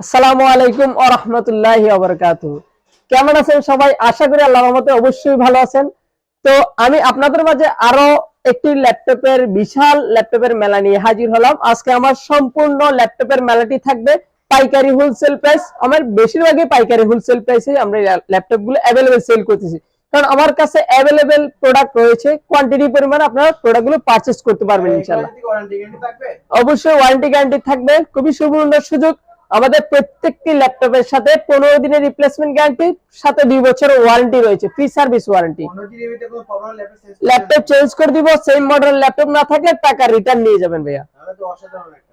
আসসালামু আলাইকুম ও রহমতুল্লাহ কেমন আছেন সবাই? আশা করি আল্লাহর রহমতে অবশ্যই ভালো আছেন। তো আমি আপনাদের মাঝে আরও একটি ল্যাপটপের বিশাল ল্যাপটপের মেলা নিয়ে হাজির হলাম। আজকে আমার সম্পূর্ণ ল্যাপটপের মেলাটি থাকবে পাইকারি হোলসেল প্রাইস আমার বেশিরভাগই পাইকারি হোলসেল প্রাইসে আমরা ল্যাপটপগুলো অ্যাভেলেবেল সেল করতেছি। কারণ আমার কাছে অ্যাভেলেবেল প্রোডাক্ট রয়েছে। কোয়ান্টিটি পরিমাণ আপনারা প্রোডাক্টগুলো পারচেস করতে পারবেন ইনশাআল্লাহ। অবশ্যই ওয়ারেন্টি গ্যারান্টি থাকবে। খুবই সুবর্ণ সুযোগ। আমাদের প্রত্যেকটি ল্যাপটপের সাথে পনেরো দিনের রিপ্লেসমেন্ট গ্যারান্টি সাথে দুই বছরের ওয়ারেন্টি রয়েছে free service warranty laptop change করে দিব? সেম মডেল ল্যাপটপ না থাকলে টাকা রিটার্ন নিয়ে যাবেন ভাইয়া।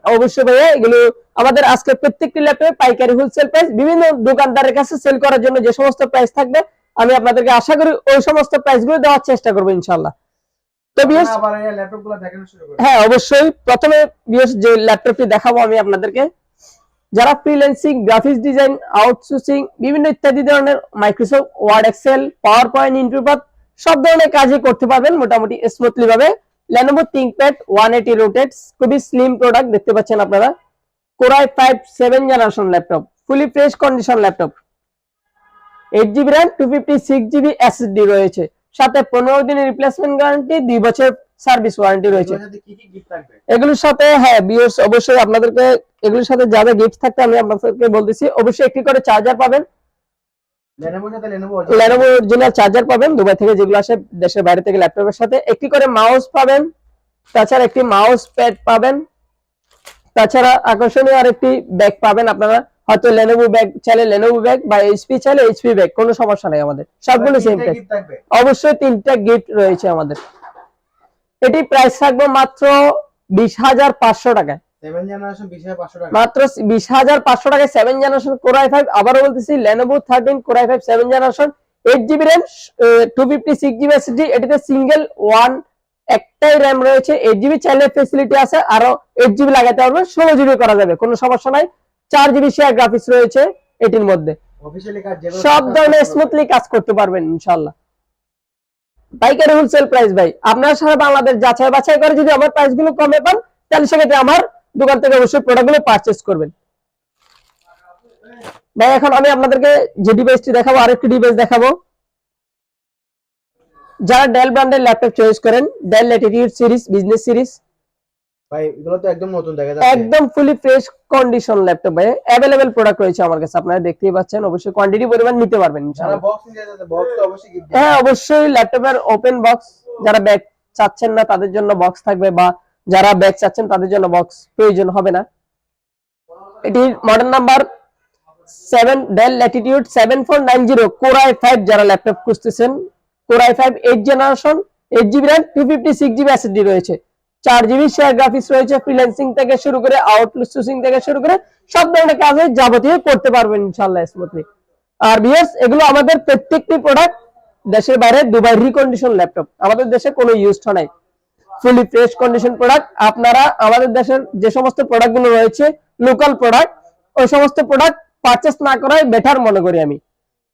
অবশ্যই ভাইয়া এগুলো আমাদের আজকে প্রত্যেকটি ল্যাপটপে পাইকারি হোলসেল প্রাইস বিভিন্ন দোকানদারের কাছে সেল করার জন্য যে সমস্ত প্রাইস থাকবে আমি আপনাদেরকে আশা করি ওই সমস্ত প্রাইসগুলো দেওয়ার চেষ্টা করব ইনশাল্লাহ হ্যাঁ অবশ্যই। প্রথমে যে ল্যাপটপটি দেখাবো আমি আপনাদেরকে। যারা ফ্রিল্যান্সিং গ্রাফিক্স ডিজাইন আউটসোর্সিং বিভিন্ন ইত্যাদি ধরনের Microsoft Word Excel PowerPoint ইন্টারপাথ সব ধরনের কাজই করতে পারবেন মোটামুটি স্মুথলি ভাবে। Lenovo ThinkPad one eighty rotate খুবই স্লিম প্রোডাক্ট দেখতে পাচ্ছেন আপনারা। Core i five seven generation laptop fully fresh condition laptop eight GB RAM two fifty six GB SSD রয়েছে। সাথে পনেরো দিনের রিপ্লেসমেন্ট গ্যারান্টি দুই বছর সার্ভিস ওয়ারেন্টি রয়েছে। এগুলোর সাথে হ্যাঁ বিএস অবশ্যই আপনাদেরকে এগুলোর সাথে যা যা গিফট থাকতে আমি আপনাদেরকে বলতেছি। অবশ্যই একটি করে চার্জার পাবেন। লেনোভো অরিজিনাল চার্জার পাবেন দুবাই থেকে যেগুলো আসে দেশের বাইরে থেকে ল্যাপটপের সাথে। একটি করে মাউস পাবেন তাছাড়া একটি মাউস প্যাড পাবেন তাছাড়া আকর্ষণীয় আর একটি ব্যাগ পাবেন আপনারা। হয়তো লেনোভো ব্যাগ চাইলে লেনোভো ব্যাগ বা এইচপি চাইলে এইচপি ব্যাগ কোনো সমস্যা নেই আমাদের। সবগুলো সেম প্রাইস অবশ্যই তিনটা গিফট রয়েছে আমাদের। এটি প্রাইস থাকবে মাত্র বিশ হাজার পাঁচশো টাকায়। মাত্র বিশ হাজার পাঁচশো টাকায় সেভেন জেনারেশন কোরাই ফাইভ আবারও বলতেছি Lenovo thirteen core i five seven generation eight GB RAM two fifty six GB SSD এটিতে সিঙ্গেল ওয়ান একটাই র্যাম রয়েছে এইট জিবি চাইলে ফেসিলিটি আছে আরও এইট জিবি লাগাতে পারবে ষোলো জিবি করা যাবে কোনো সমস্যা নাই চার জিবি শেয়ার গ্রাফিক্স রয়েছে এটির মধ্যে। সব ধরনের স্মুথলি কাজ করতে পারবেন ইনশাল্লাহ পাইকারি হোলসেল প্রাইস ভাই আপনারা সারা বাংলাদেশ যাচাই বাছাই করে যদি আমার প্রাইসগুলো কমে পান তাহলে সেক্ষেত্রে আমার দোকান থেকে অবশ্যই প্রোডাক্টগুলো পারচেস করবেন। ভাই এখন আমি আপনাদেরকে যে ডিভাইসটি দেখাবো আরেকটি ডিভাইস দেখাবো। যারা ডেল ব্র্যান্ডের ল্যাপটপ চয়েস করেন Dell Latitude series business series ভাই এগুলো তো একদম নতুন দেখা যাচ্ছে। একদম ফুলি ফ্রেশ কন্ডিশন ল্যাপটপ ভাই। অ্যাভেলেবেল প্রোডাক্ট রয়েছে আমার কাছে আপনারা দেখতেই পাচ্ছেন। অবশ্যই কোয়ান্টিটি পরিমাণ নিতে পারবেন ইনশাআল্লাহ। বক্স নিয়ে যাচ্ছে বক্স তো অবশ্যই gift হ্যাঁ অবশ্যই ল্যাপটপের ওপেন বক্স যারা ব্যাগ চাচ্ছেন না তাদের জন্য বক্স থাকবে বা যারা ব্যাগ চাচ্ছেন তাদের জন্য বক্স প্রয়োজন হবে না। এটির model number seven Dell Latitude seven four nine zero core i five যারা ল্যাপটপ খুঁজতেছেন core i five eight generation eight GB RAM two fifty six GB SSD রয়েছে। চার জিবি শেয়ার গ্রাফিক্স রয়েছে ফ্রিল্যান্সিং থেকে শুরু করে আউটলুক সুসিং থেকে শুরু করে সব ধরনের কাজে যাবতীয় করতে পারবেন ইনশাল্লাহ স্মুথলি আর বিএস এগুলো আমাদের প্রত্যেকটি প্রোডাক্ট দেশের বাইরে দুবাই রিকন্ডিশন ল্যাপটপ আমাদের দেশে কোনো ইউজ নাই। ফুলি ফ্রেশ কন্ডিশন প্রোডাক্ট আপনারা আমাদের দেশের যে সমস্ত প্রোডাক্টগুলো রয়েছে লোকাল প্রোডাক্ট ওই সমস্ত প্রোডাক্ট পারচেস না করাই বেটার মনে করি আমি।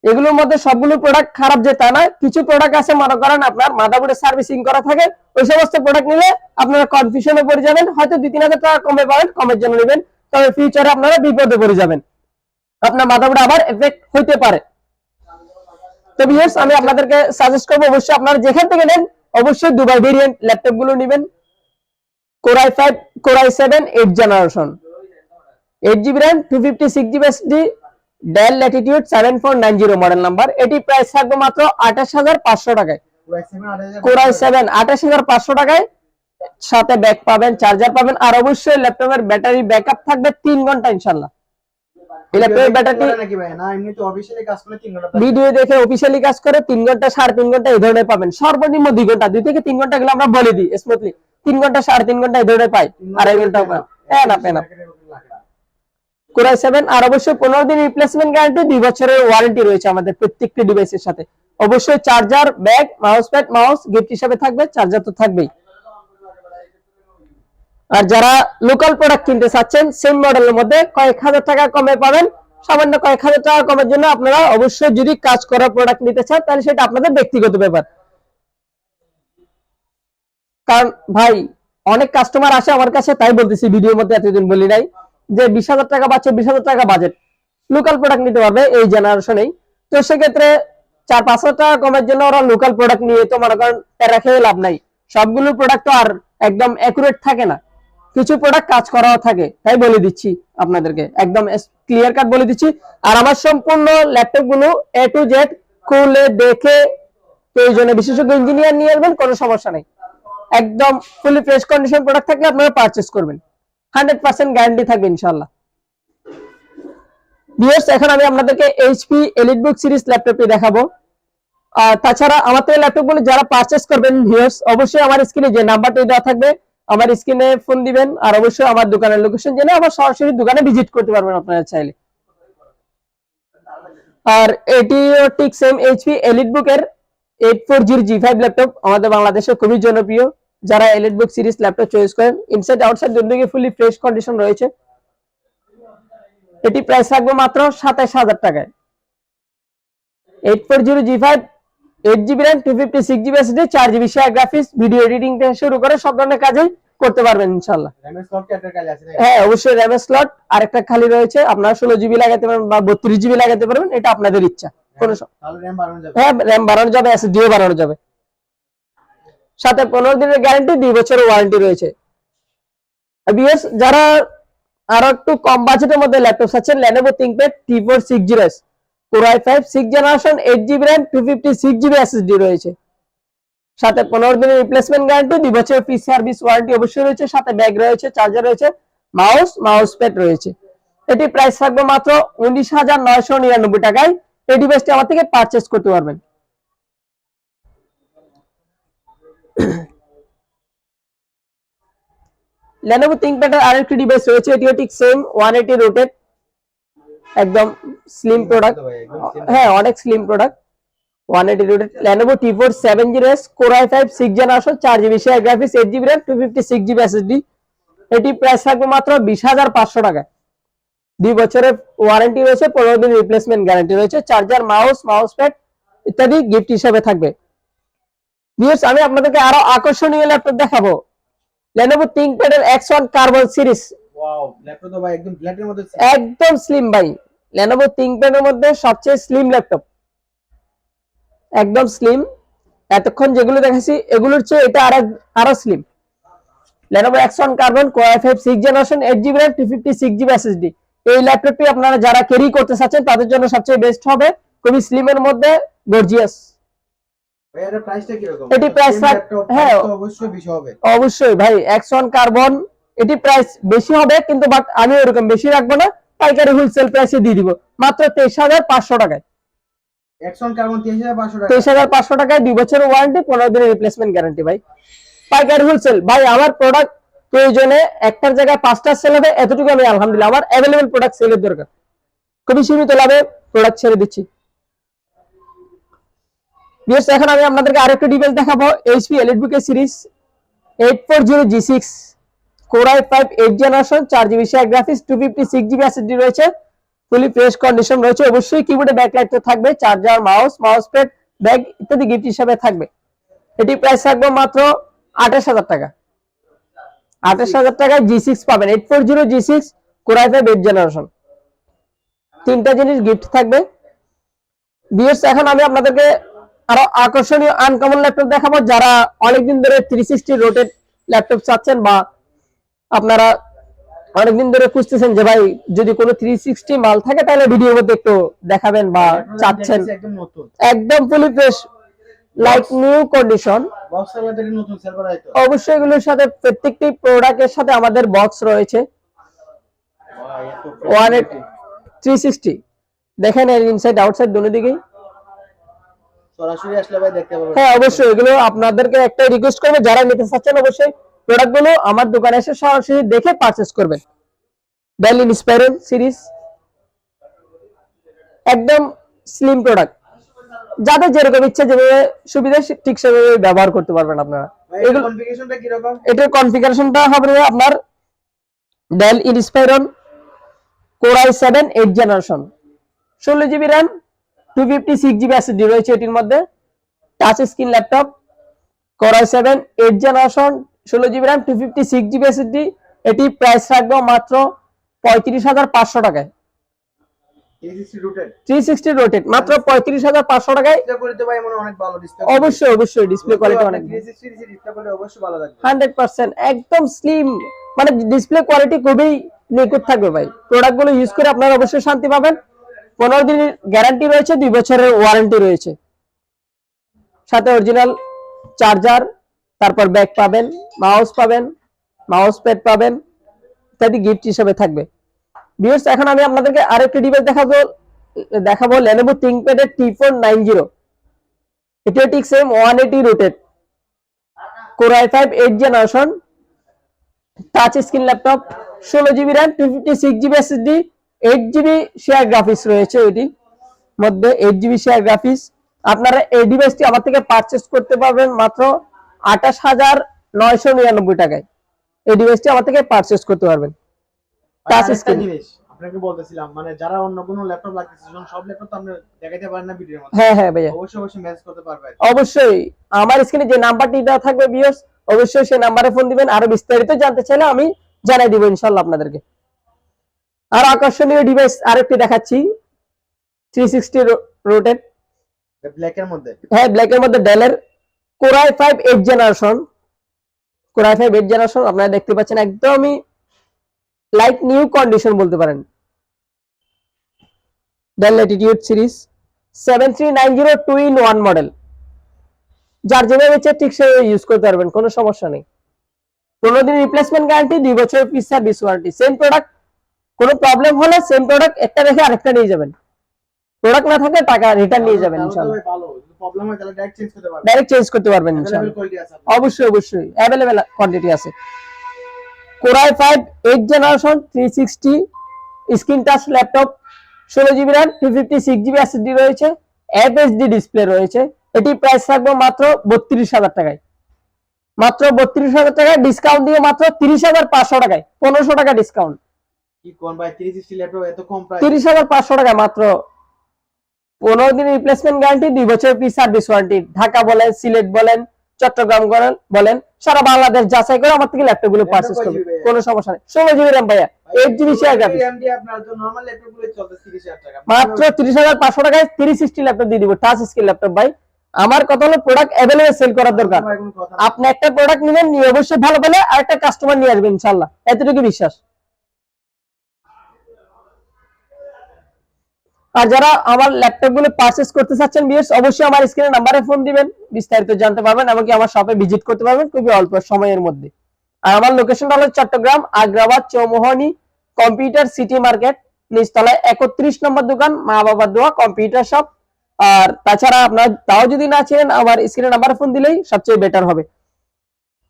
এগুলোর মধ্যে সবগুলো প্রোডাক্ট খারাপ যে তা না, কিছু প্রোডাক্ট আছে, মনে করেন আপনার মাদাবোর্ডে সার্ভিসিং করা থাকে, ওই সমস্ত প্রোডাক্ট নিলে আপনারা কনফিউশনে পড়ে যাবেন, হয়তো দুই, তিন হাজার টাকা কমে পাবেন, কমের জন্য নেবেন, তবে ফিউচারে আপনারা বিপদে পড়ে যাবেন। আপনার মাদাবোর্ডে আবার এফেক্ট হইতে পারে। তো ভিউয়ার্স আমি আপনাদেরকে সাজেস্ট করব, অবশ্যই আপনারা যেখান থেকে নেন অবশ্যই দুবাই ভেরিয়েন্ট ল্যাপটপগুলো নেবেন। Core i five core i seven eight generation eight GB RAM two fifty six GB SD Dell Latitude seven four nine zero model number এটি প্রাইস থাকবে মাত্র আঠাশ হাজার পাঁচশো টাকায়। কোরাই 7 8000 কোরাই সেভেন আঠাশ হাজার পাঁচশো টাকায়। সাথে ব্যাক পাবেন চার্জার পাবেন। আর অবশ্যই ল্যাপটপের ব্যাটারি ব্যাকআপ থাকবে তিন ঘণ্টা ইনশাল্লাহ এই ল্যাপটপের ব্যাটারি করে নাকি ভাই? না এমনি তো অফিসিয়ালি কাজ করে 3 ঘণ্টা ভিডিও দেখে কাজ করে ঘণ্টা সাড়ে তিন ঘণ্টা এই ধরনের পাবেন। সর্বনিম্ন ঘণ্টা থেকে ঘণ্টা গেলে আমরা বলে দিই স্মুথলি ঘণ্টা ঘণ্টা এই ধরনের পাই আড়াই ঘণ্টা পাই। হ্যাঁ না পেন কোরাই আর অবশ্যই পনেরো দিন রিপ্লেসমেন্ট গ্যারান্টি বছরের ওয়ারেন্টি রয়েছে আমাদের প্রত্যেকটি ডিভাইসের সাথে। অবশ্যই charger bag mouse pad mouse gift হিসাবে থাকবে চার্জার তো থাকবেই। আর যারা লোকাল প্রোডাক্ট কিনতে চাচ্ছেন সেম মডেলের মধ্যে কয়েক হাজার টাকা কমে পাবেন। সামান্য কয়েক হাজার টাকা কমের জন্য আপনারা অবশ্যই যদি কাজ করা প্রোডাক্ট নিতে চান, তাহলে সেটা আপনাদের ব্যক্তিগত ব্যাপার। কারণ ভাই, অনেক কাস্টমার আসে আমার কাছে, তাই বলতেছি, ভিডিওর মধ্যে এতদিন বলি নাই, যে বিশ হাজার টাকা বা চব্বিশ হাজার টাকা বাজেট লোকাল প্রোডাক্ট নিতে পারবে এই জেনারেশনেই তো সেক্ষেত্রে চার পাঁচ হাজার টাকা কমের জন্য ওরা লোকাল প্রোডাক্ট নিয়ে তো মনে করেন প্যারা খেয়ে লাভ নাই। সবগুলো প্রোডাক্ট তো আর একদম অ্যাকুরেট থাকে না। কিছু প্রোডাক্ট কাজ করাও থাকে, তাই বলে দিচ্ছি আপনাদেরকে। একদম ক্লিয়ার কাট বলে দিচ্ছি। আর আমার সম্পূর্ণ ল্যাপটপগুলো এ টু জেড খুলে দেখে প্রয়োজনে বিশেষজ্ঞ ইঞ্জিনিয়ার নিয়ে আসবেন, কোনো সমস্যা নেই। একদম ফুলি ফ্রেশ কন্ডিশন প্রোডাক্ট থাকলে আপনারা পারচেস করবেন। হান্ড্রেড পার্সেন্ট গ্যারান্টি থাকবে ইনশাল্লাহ ভিউয়ার্স এখন আমি আপনাদেরকে এইচপি এলিটবুক সিরিজ ল্যাপটপটি দেখাবো। আর তাছাড়া আমার থেকে ল্যাপটপগুলো যারা পারচেস করবেন ভিউয়ার্স অবশ্যই আমার স্ক্রিনে যে নাম্বারটি দেওয়া থাকবে আমার স্ক্রিনে ফোন দিবেন আর অবশ্যই আমার দোকানের লোকেশন জেনে আমার সরাসরি দোকানে ভিজিট করতে পারবেন আপনারা চাইলে। আর এটিও ঠিক সেম এইচপি এলিটবুক এর eight four zero G five laptop আমাদের বাংলাদেশে খুবই জনপ্রিয়। যারা এলিটবুক সিরিজ ল্যাপটপ চয়েস করেন ইনসাইড আউটসাইড দুদিকে ফুলি ফ্রেশ কন্ডিশন রয়েছে। এটি প্রাইস রাখব মাত্র সাতাইশ হাজার টাকায়। Eight four zero G five eight GB RAM two fifty six GB SD চার GB share graphics video editing থেকে শুরু করে সব ধরনের করতে পারবেন ইনশাল্লাহ? হ্যাঁ অবশ্যই র্যামের স্লট আরেকটা খালি রয়েছে আপনারা ষোলো জিবি লাগাতে পারবেন বা বত্রিশ জিবি লাগাতে পারবেন এটা আপনাদের ইচ্ছা। কোনো তাহলে র্যাম যাবে। হ্যাঁ র্যাম বাড়ানো যাবে এসএসডিও বাড়ানো যাবে। সাথে পনেরো দিনের গ্যারান্টি দুই বছরের ওয়ারেন্টি রয়েছে। যারা আরও একটু কম বাজেটের মধ্যে ল্যাপটপ আছেন Lenovo ThinkPad T4 6 Core i5 6 generation 8 GB RAM 256 GB SSD রয়েছে। সাথে পনেরো দিনের রিপ্লেসমেন্ট গ্যারান্টি দুই বছরের ফ্রি সার্ভিস ওয়ারেন্টি অবশ্যই রয়েছে। সাথে ব্যাগ রয়েছে চার্জার রয়েছে মাউস মাউস প্যাড রয়েছে। এটি প্রাইস মাত্র উনিশ হাজার নয়শো নিরানব্বই টাকায়। এই ডিভাইসটি আমার থেকে পারচেস করতে পারবেন। ThinkPad এর আরেকটি ডিভাইস রয়েছে, এটিও ঠিক সেম ওয়ান এইটি একদম স্লিম প্রোডাক্ট হ্যাঁ অনেক slim product one eighty rotated Lenovo T4 seven zero S core I five six generation চার GB share graphics eight GB RAM two fifty six GB SSD এটি price থাকবে মাত্র বিশ হাজার পাঁচশো টাকা দুই বছরের ওয়ারেন্টি রয়েছে পনেরো দিন রিপ্লেসমেন্ট গ্যারান্টি রয়েছে চার্জার মাউস মাউস প্যাড ইত্যাদি গিফট হিসেবে থাকবে। আমি আপনাদেরকে আরও আকর্ষণীয় ল্যাপটপ দেখাবো। Lenovo ThinkPad এর X1 কার্বন সিরিজ একদম স্লিম ভাই। Lenovo ThinkPad এর মধ্যে সবচেয়ে স্লিম ল্যাপটপ একদম স্লিম এতক্ষণ যেগুলো দেখাচ্ছি এগুলোর চেয়ে এটা আরও আরও slim Lenovo X1 carbon Core i5 6 generation 8 GB RAM 256 GB SSD এই ল্যাপটপটি আপনারা যারা ক্যারি করতে চাচ্ছেন তাদের জন্য সবচেয়ে বেস্ট হবে। খুবই স্লিম এর মধ্যে গর্জিয়াস এর প্রাইসটা কি রকম এটি প্রাইস হ্যাঁ। অবশ্যই বেশি হবে। অবশ্যই ভাই X1 কার্বন এটি প্রাইস বেশি হবে কিন্তু বাট আমি এরকম বেশি রাখব না। পাইকারি হোলসেল প্রাইসে দিয়ে দিব। মাত্র তেইশ হাজার পাঁচশো টাকায়। এক্সন কার্বন 23500 টাকা তেইশ হাজার পাঁচশো টাকায় দুই বছরের ওয়ারেন্টি পনেরো দিনের রিপ্লেসমেন্ট গ্যারান্টি ভাই। পাইকারি হোলসেল ভাই আমার প্রোডাক্ট প্রয়োজনে একটার জায়গায় পাঁচটা সেল হবে এতটুকু আমি আলহামদুলিল্লাহ আমার অ্যাভেলেবেল প্রোডাক্ট সেলের দরকার। খুবই সীমিত লাভে প্রোডাক্ট ছেড়ে দিচ্ছি। এখন আমি আপনাদেরকে আরেকটা ডিভাইস দেখাবো HP EliteBook series eight four zero G six core I five eight generation চার GB share graphics two fifty six GB রয়েছে ফুলি ফ্রেশ কন্ডিশন রয়েছে, অবশ্যই কিবোর্ডে থাকবে charger mouse mouse pad bag ইত্যাদি গিফট হিসাবে থাকবে। এটি প্রাইস থাকবে মাত্র আঠাশ হাজার টাকা। আঠাশ হাজার টাকায় জি সিক্স পাবেন eight four zero G six core i five eight generation তিনটা জিনিস গিফট থাকবে। বিএস এখন আমি আপনাদেরকে আরও আকর্ষণীয় আনকমন ল্যাপটপ দেখাবো, যারা অনেকদিন ধরে থ্রি সিক্সটি রোটেড ল্যাপটপ চাচ্ছেন বা আপনারা অনেকদিন ধরে খুঁজতেছেন যে ভাই যদি কোনো থ্রি সিক্সটি মাল থাকে তাহলে ভিডিওর মধ্যে একটু দেখাবেন বা চাচ্ছেন। একদম fully fresh like new condition অবশ্যই এগুলোর সাথে প্রত্যেকটি প্রোডাক্টের সাথে আমাদের বক্স রয়েছে। ওয়ান থ্রি সিক্সটি দেখেন এর ইনসাইড আউটসাইড দুটো দিকেই। সরাসরি আসলে ভাই দেখতে পাবেন। হ্যাঁ অবশ্যই এগুলো আপনাদেরকে একটা রিকোয়েস্ট করব। যারা নিতে চাচ্ছেন অবশ্যই প্রোডাক্টগুলো আমার দোকানে এসে সরাসরি দেখে পারচেস করবেন। ডেল ইন্সপাইরন সিরিজ একদম স্লিম প্রোডাক্ট যাদের যেরকম ইচ্ছা যেভাবে সুবিধা ঠিক সেভাবে ব্যবহার করতে পারবেন আপনারা। এটার কনফিগারেশনটা হবে আপনার Dell Inspiron core I seven eight generation ষোলো GB RAM two fifty six GB SSD রয়েছে এটির মধ্যে। Touch screen laptop core I seven eight generation ষোলো GB RAM two fifty six GB SSD এটি প্রাইস রাখব মাত্র পঁয়ত্রিশ হাজার পাঁচশো টাকায়। থ্রি সিক্সটি রোটেট মাত্র পঁয়ত্রিশ হাজার পাঁচশো টাকায়। অবশ্যই অবশ্যই ডিসপ্লে কোয়ালিটি অনেক 360 ডিসপ্লে কোয়ালিটি অবশ্যই ভালো থাকবে। হান্ড্রেড পার্সেন্ট একদম স্লিম মানে ডিসপ্লে কোয়ালিটি খুবই নিখুঁত থাকবে ভাই। প্রোডাক্টগুলো ইউজ করে আপনারা অবশ্যই শান্তি পাবেন। পনেরো দিনের গ্যারান্টি রয়েছে দুই বছরের ওয়ারেন্টি রয়েছে। সাথে অরিজিনাল চার্জার তারপর ব্যাগ পাবেন মাউস পাবেন মাউস প্যাড পাবেন, ইত্যাদি গিফট হিসেবে থাকবে। ভিউয়ার্স এখন আমি আপনাদেরকে আরেকটি ডিভাইস দেখাবো দেখাবো Lenovo ThinkPad এর T490 এটিও ঠিক same one eighty rotated Core i5 8 generation touch screen laptop ষোলো GB RAM two fifty six GB SSD eight GB share graphics রয়েছে এটি মধ্যে এইট জিবি শেয়ার গ্রাফিক্স আপনারা এই ডিভাইসটি আমার থেকে পারচেস করতে পারবেন মাত্র আঠাশ হাজার নয়শো নিরানব্বই টাকায়। এই ডিভাইসটি আমার থেকে পারচেস করতে পারবেন। আপনাকে বলতেছিলাম মানে যারা অন্য কোনো ল্যাপটপ লাগতেছে সব ল্যাপটপ তো আমরা দেখাইতে পারেন না ভিডিওর মধ্যে। হ্যাঁ হ্যাঁ ভাইয়া। অবশ্যই অবশ্যই ম্যাচ করতে পারবে অবশ্যই আমার স্ক্রিনে যে নাম্বারটি দেওয়া থাকবে ভিউয়ার্স অবশ্যই সেই নাম্বারে ফোন দিবেন। আরও বিস্তারিত জানতে চাইলে আমি জানাই দিব ইনশাল্লাহ আপনাদেরকে। আর আকর্ষণীয় ডিভাইস আরেকটি দেখাচ্ছি থ্রি সিক্সটি ব্ল্যাক এর মধ্যে। হ্যাঁ ব্ল্যাক এর মধ্যে ডেলের core i five eight generation core i five eight generation আপনারা দেখতে পাচ্ছেন একদমই লাইক নিউ কন্ডিশন বলতে পারেন। Dell Latitude series seven three nine zero two in one model যার যেভাবে ইচ্ছে ঠিক সেভাবে ইউজ করতে পারবেন কোনো সমস্যা নেই। পনেরো দিন রিপ্লেসমেন্ট গ্যারান্টি দুই বছরের piece service warranty same product কোনো প্রবলেম হলে সেম প্রোডাক্ট একটা রেখে আরেকটা নিয়ে যাবেন। প্রোডাক্ট না থাকলে টাকা রিটার্ন নিয়ে যাবেন তাহলে প্রবলেম হয় তাহলে ডাইরেক্ট চেঞ্জ করতে পারবে ডাইরেক্ট চেঞ্জ করতে পারবেন ইনশাআল্লাহ। অবশ্যই অবশ্যই। অ্যাভেলেবেল কোয়ান্টিটি আছে। Core i five eight generation three sixty screen touch laptop ষোলো GB RAM two fifty six GB SSD রয়েছে এফএসডি ডিসপ্লে রয়েছে। এটি প্রাইস থাকবে মাত্র বত্রিশ হাজার টাকায়। মাত্র বত্রিশ হাজার টাকায় ডিসকাউন্ট দিয়ে মাত্র তিরিশ হাজার পাঁচশো টাকায়। পনেরোশো টাকা ডিসকাউন্ট কি কোন ভাই 360 ল্যাপটপ এত কম প্রাইস তিরিশ হাজার পাঁচশো টাকা মাত্র পনেরো দিন রিপ্লেসমেন্ট গ্যারান্টি দুই বছর পি সার্ভিস ওয়ারেন্টি ঢাকা বলেন সিলেট বলেন চট্টগ্রাম বলেন বলেন সারা বাংলাদেশ যাচাই করে আমার থেকে ল্যাপটপগুলো পারচেস করবে। কোনো সমস্যা নেই। ষোলো জিবি র্যাম ভাইয়া এইট জিবি শেয়ার গ্রাফিক্স AMD আপনার তো নরমাল ল্যাপটপগুলো চলতে 30000 টাকা। মাত্র তিরিশ হাজার পাঁচশো টাকায় তিরিশ সিক্সটি ল্যাপটপ দিয়ে দিব টাচ স্ক্রিন ল্যাপটপ ভাই। আমার কথা হলো প্রোডাক্ট অ্যাভেলেবেল সেল করার দরকার। আপনি একটা প্রোডাক্ট নিলেন নিয়ে অবশ্যই ভালো পেলে আরেকটা কাস্টমার নিয়ে আসবেন ইনশাল্লাহ এতটুকু বিশ্বাস। আর যারা আমার ল্যাপটপগুলো পারচেস করতে চাচ্ছেন বিএস, অবশ্যই আমার স্ক্রিনে নাম্বারে ফোন দিবেন, বিস্তারিত জানতে পারবেন এমনকি আমার শপে ভিজিট করতে পারবেন খুবই অল্প সময়ের মধ্যে। আর আমার লোকেশনটা হলো Chittagong, Agrabad, Chowmuhani computer city market নিচতলায় একত্রিশ নম্বর দোকান, মা বাবার দোয়া কম্পিউটার শপ আর তাছাড়া আপনার তাও যদি না ছিলেন আমার স্ক্রিনে নাম্বারে ফোন দিলেই সবচেয়ে বেটার হবে।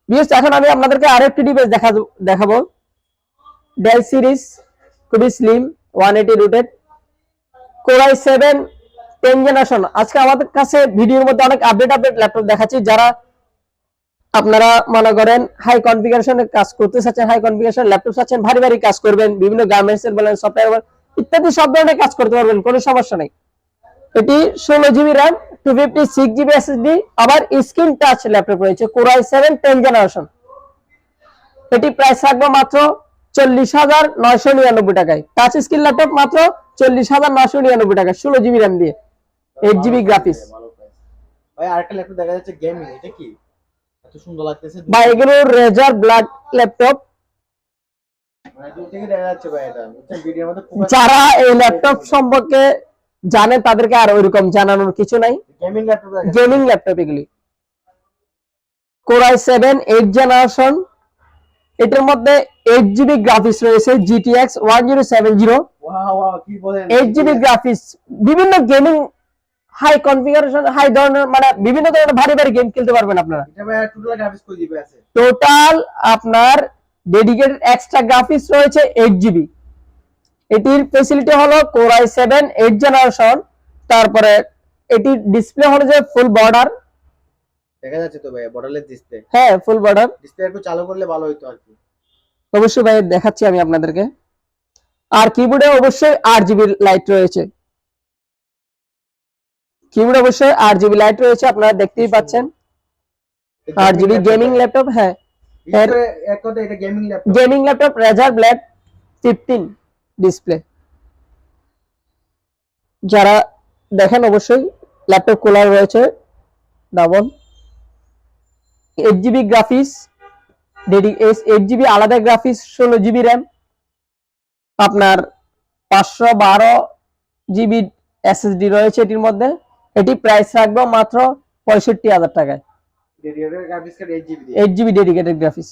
বিএস, এখন আমি আপনাদেরকে আরেকটি ডিভাইস দেখা দেখাবো। ডেল সিরিজ খুবই slim one eighty rotated core i seven ten generation আজকে আমাদের কাছে ভিডিওর মধ্যে অনেক আপডেট আপডেট ল্যাপটপ দেখাচ্ছি, যারা আপনারা মনে করেন হাই কনফিগারেশনের কাজ করতে চাচ্ছেন হাই কনফিগারেশন ল্যাপটপ চাচ্ছেন, ভারী ভারী কাজ করবেন, বিভিন্ন গার্মেন্টস এর বলেন সফটওয়্যার ইত্যাদি সব ধরনের কাজ করতে পারবেন, কোনো সমস্যা নেই। এটি ষোলো GB RAM two fifty six GB SSD আবার স্ক্রিন টাচ ল্যাপটপ রয়েছে core i seven ten generation এটি প্রাইস থাকবে মাত্র চল্লিশ হাজার নয়শো নিরানব্বই টাকায়। টাচ স্ক্রিন ল্যাপটপ মাত্র চল্লিশ হাজার নয়শো নিরানব্বই টাকা ষোলো জিবি র্যাম দিয়ে। এইট জিবি গ্রাফিক্স ভাই আরেকটা ল্যাপটপ দেখা যাচ্ছে গেমিং এটা কি? এত সুন্দর লাগতেছে বা এগুলো রেজার ব্ল্যাক ল্যাপটপ যারা এই ল্যাপটপ সম্পর্কে জানে তাদেরকে আর ওইরকম জানানোর কিছু নাই। গেমিং ল্যাপটপ গেমিং ল্যাপটপ এগুলি। Core i seven eight generation এটার মধ্যে এইট জিবি গ্রাফিক্স রয়েছে GTX one zero seven zero wow wow কি বলেন? এইট জিবি গ্রাফিক্স বিভিন্ন গেমিং হাই কনফিগারেশন হাই ধরনের মানে বিভিন্ন ধরনের ভারী ভারী গেম খেলতে পারবেন আপনারা। টোটাল আপনার ডেডিকেটেড এক্সট্রা গ্রাফিক্স রয়েছে এইট জিবি এটির ফেসিলিটি হলো core i seven eight generation তারপরে এটির ডিসপ্লে হলো যে ফুল বর্ডার দেখা যাচ্ছে তো ভাই বর্ডারলেস ডিসপ্লে হ্যাঁ ফুল বর্ডার ডিসপ্লে একটু চালু করলে ভালো হতো আর কি। অবশ্যই ভাই দেখাচ্ছি আমি আপনাদেরকে। আর কিবোর্ডে অবশ্যই আট জিবি লাইট রয়েছে। কিবোর্ডে অবশ্যই আট জিবি লাইট রয়েছে আপনারা দেখতেই পাচ্ছেন। আট জিবি গেমিং ল্যাপটপ হ্যাঁ। Gaming laptop Razer Blade fifteen display যারা দেখেন অবশ্যই ল্যাপটপ কুলার রয়েছে। Double eight GB graphics eight GB আলাদা গ্রাফিক্স ষোলো জিবি র্যাম আপনার পাঁচশো বারো জিবি এসএসডি রয়েছে এটির মধ্যে। এটি প্রাইস রাখব মাত্র পঁয়ষট্টি হাজার টাকায়। ডেডিকেটেড গ্রাফিক্স কার্ড 8 জিবি দিয়ে। এইট জিবি ডেডিকেটেড গ্রাফিক্স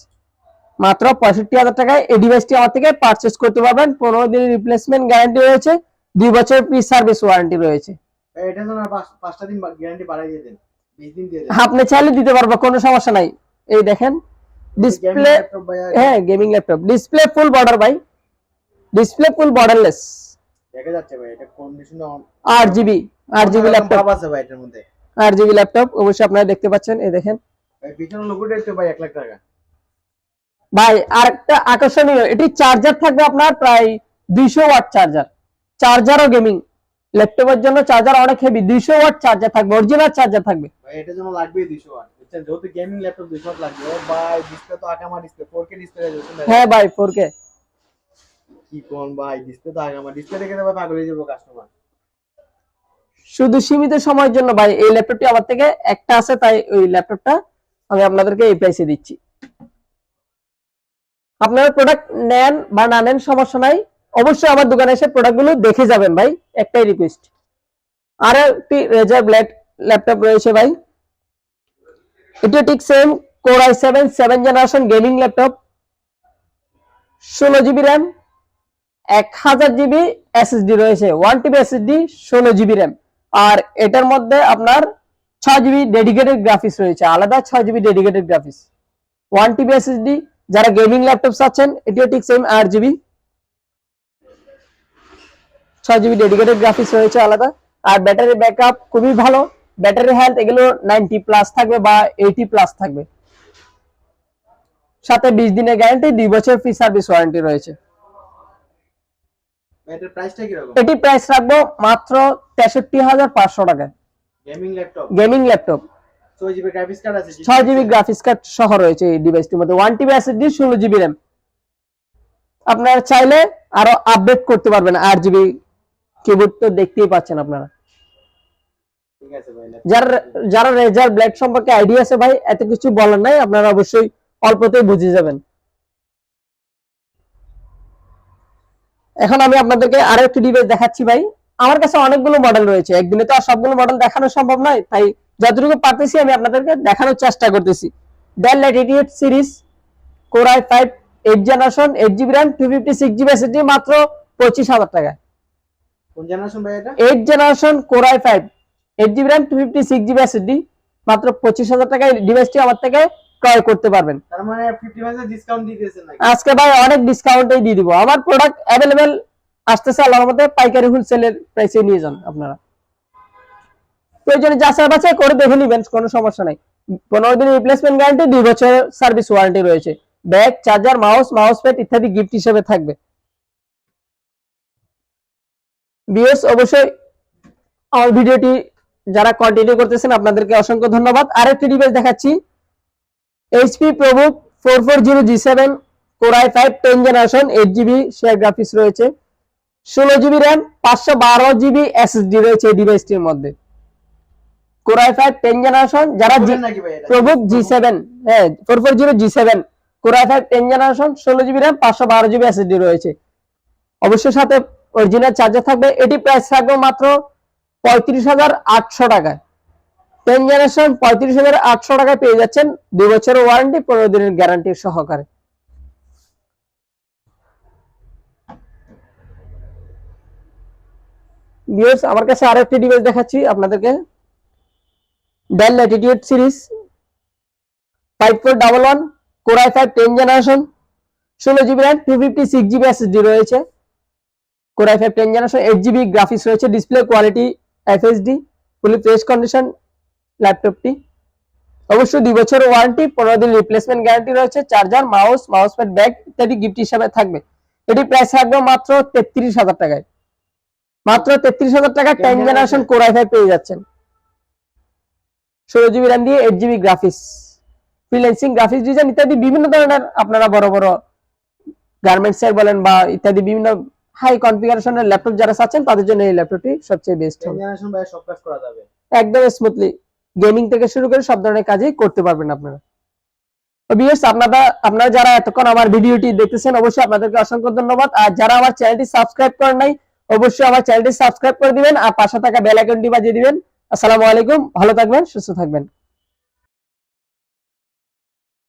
মাত্র পঁয়ষট্টি হাজার টাকায় এই ডিভাইসটি আমার থেকে পারচেস করতে পারবেন। পনেরো দিনের রিপ্লেসমেন্ট গ্যারান্টি রয়েছে। দুই বছর প্রি সার্ভিস ওয়ারেন্টি রয়েছে। এটা পাঁচটা দিন গ্যারান্টি বাড়াই দিয়ে দেন 20 দিন দিয়ে দেন। আপনি চাইলে দিতে পারব কোনো সমস্যা নাই। এই দেখেন ডিসপ্লে ভাই হ্যাঁ gaming laptop display full border ভাই। ডিসপ্লে ফুল বর্ডারলেস দেখা যাচ্ছে ভাই এটা কন্ডিশন আট জিবি ল্যাপটপ আছে ভাই এটার মধ্যে। আট ল্যাপটপ অবশ্যই আপনারা দেখতে পাচ্ছেন এই দেখেন। ভাই পিছনের লোগোটাই তো ভাই 1 লাখ টাকা। ভাই আরেকটা আকর্ষণীয় এটি চার্জার থাকবে আপনার প্রায় দুইশো ওয়াট চার্জার চার্জার ও গেমিং ল্যাপটপের জন্য চার্জার অনেক হেভি দুইশো ওয়াট চার্জার থাকবে অরিজিনাল চার্জার থাকবে। এটার জন্য লাগবে 200 ওয়াট বুঝছেন? যেহেতু গেমিং ল্যাপটপ 200 ওয়াট লাগবে ভাই ডিসপ্লে তো আকামা ডিসপ্লে 4K ডিসপ্লে রয়েছে হ্যাঁ ভাই ফোর কে কি কোন ভাই ডিসপ্লে তো আকামা ডিসপ্লে দেখে তো পাগল হয়ে যাব কাস্টমার শুধু সীমিত সময়ের জন্য ভাই এই ল্যাপটপটি আমার থেকে একটা আছে তাই ওই ল্যাপটপটা আমি আপনাদেরকে এই প্রাইসে দিচ্ছি। আপনারা প্রোডাক্ট নেন বা না নেন সমস্যা নাই। অবশ্যই আমার দোকানে এসে প্রোডাক্টগুলো দেখে যাবেন ভাই একটাই রিকোয়েস্ট আর একটি রেজার ব্ল্যাক ল্যাপটপ রয়েছে ভাই। এটা ঠিক same core I seven seven generation gaming laptop ষোলো জিবি র্যাম এক হাজার জিবি এসএসডি রয়েছে ওয়ান টিবি এসএসডি ষোলো জিবি র্যাম আর এটার মধ্যে আপনার ছয় জিবি ডেডিকেটেড গ্রাফিক্স রয়েছে, আলাদা ছয় GB dedicated graphics one TB SSD যারা গেমিং ল্যাপটপ চাচ্ছেন এটিও ঠিক সেম আট জিবি ছয় জিবি ডেডিকেটেড গ্রাফিক্স রয়েছে আলাদা। আর ব্যাটারি ব্যাকআপ খুবই ভালো। ব্যাটারি হেলথ এগুলো নাইনটি প্লাস থাকবে বা এইটি প্লাস থাকবে। সাথে বিশ দিনের গ্যারান্টি দুই বছর ফ্রি সার্ভিস ওয়ারেন্টি রয়েছে। এটি প্রাইস রাখব মাত্র তেষট্টি হাজার পাঁচশো টাকায়। Gaming laptop gaming laptop 6 GB graphics card আছে ছয় জিবি গ্রাফিক্স কার্ড সহ রয়েছে এই ডিভাইসটির মধ্যে। ওয়ান টিবি এসএসডি ষোলো জিবি র্যাম আপনারা চাইলে আরও আপডেট করতে পারবেন। আট জিবি কিবোর্ড তো দেখতেই পাচ্ছেন আপনারা। যারা যারা রেজার ব্ল্যাক সম্পর্কে আইডিয়া আছে ভাই এত কিছু বলার নাই আপনারা অবশ্যই অল্পতেই বুঝে যাবেন। এখন আমি আপনাদেরকে আরও একটি ডিভাইস দেখাচ্ছি ভাই। আমার কাছে অনেকগুলো মডেল রয়েছে একদিনে তো আর সবগুলো মডেল দেখানো সম্ভব নয় তাই যতটুকু পারতেছি আমি আপনাদেরকে দেখানোর চেষ্টা করতেছি। Dell Latitude series core I five eight generation eight GB RAM two fifty six GB SSD মাত্র পঁচিশ হাজার টাকা কোন জেনারেশন ভাই এটা? Eight generation core I five eight GB RAM two fifty six GB SSD মাত্র পঁচিশ হাজার টাকায় ডিভাইসটি আমার থেকে ক্রয় করতে পারবেন। তার মানে 50% ডিসকাউন্ট দিতেছেন নাকি? আজকে ভাই অনেক ডিসকাউন্টেই দিয়ে দিব। আমার প্রোডাক্ট অ্যাভেলেবেল আসতেছে আল্লাহর মধ্যে পাইকারি হোলসেলের প্রাইসে নিয়ে যান আপনারা। প্রয়োজনে যাচাই বাছাই করে দেখে নিবেন কোনো সমস্যা নাই। পনেরো দিনের রিপ্লেসমেন্ট গ্যারান্টি দুই বছরের সার্ভিস ওয়ারেন্টি রয়েছে। Bag charger mouse mouse pad ইত্যাদি গিফট হিসেবে থাকবে। বিএস অবশ্যই আমার ভিডিওটি যারা কন্টিনিউ করতেছেন আপনাদেরকে অসংখ্য ধন্যবাদ। আরেকটি ডিভাইস দেখাচ্ছি। HP ProBook four four zero G seven core i five ten generation eight GB share graphics রয়েছে। ষোলো জিবি র্যাম পাঁচশো বারো জিবি এসএসডি রয়েছে এই ডিভাইসটির মধ্যে। Core i five ten generation যারা প্রবুক জি সেভেন হ্যাঁ four four zero G seven core i five ten generation ষোলো জিবি র্যাম পাঁচশো বারো জিবি এসএসডি রয়েছে। অবশ্যই সাথে অরিজিনাল চার্জার থাকবে। এটি প্রাইস থাকবে মাত্র পঁয়ত্রিশ হাজার আটশো টাকায়। টেন জেনারেশন পঁয়ত্রিশ হাজার আটশো টাকায় পেয়ে যাচ্ছেন দুই বছরের ওয়ারেন্টি পনেরো দিনের গ্যারান্টি সহকারে। ভিউয়ার্স আমার কাছে আরও একটি ডিভাইস দেখাচ্ছি আপনাদেরকে। Dell Latitude series five four double one core i five ten generation ষোলো GB RAM two fifty six GB SSD রয়েছে। Core i five ten generation eight GB graphics রয়েছে display quality FSD fully fresh condition ল্যাপটপটি অবশ্যই দুই বছরের warranty পনেরো দিন replacement guarantee রয়েছে charger mouse mouse pad bag ইত্যাদি গিফট হিসাবে থাকবে। এটি প্রাইস থাকবে মাত্র তেত্রিশ হাজার টাকায়। মাত্র তেত্রিশ হাজার টাকা টেন? জেনারেশন কোরআই ফাইভ পেয়ে যাচ্ছেন। ষোলো জিবি র্যাম দিয়ে eight GB graphics freelancing graphics design ইত্যাদি বিভিন্ন ধরনের আপনারা বড় বড় গার্মেন্টস এর বলেন বা ইত্যাদি বিভিন্ন হাই কনফিগারেশনের ল্যাপটপ যারা চাচ্ছেন তাদের জন্য এই ল্যাপটপটি সবচেয়ে বেস্ট হবে। সব কাজ করা যাবে। একদম স্মুথলি গেমিং থেকে শুরু করে সব ধরনের কাজই করতে পারবেন আপনারা। ভিউয়ার্স আপনারা আপনারা যারা এতক্ষণ আমার ভিডিওটি দেখতেছেন অবশ্যই আপনাদেরকে অসংখ্য ধন্যবাদ। আর যারা আমার চ্যানেলটি সাবস্ক্রাইব করেন নাই অবশ্যই আমার চ্যানেলটি সাবস্ক্রাইব করে দিবেন আর পাশে থাকা বেল আইকনটি বাজিয়ে দিবেন। আসসালামু আলাইকুম ভালো থাকবেন সুস্থ থাকবেন।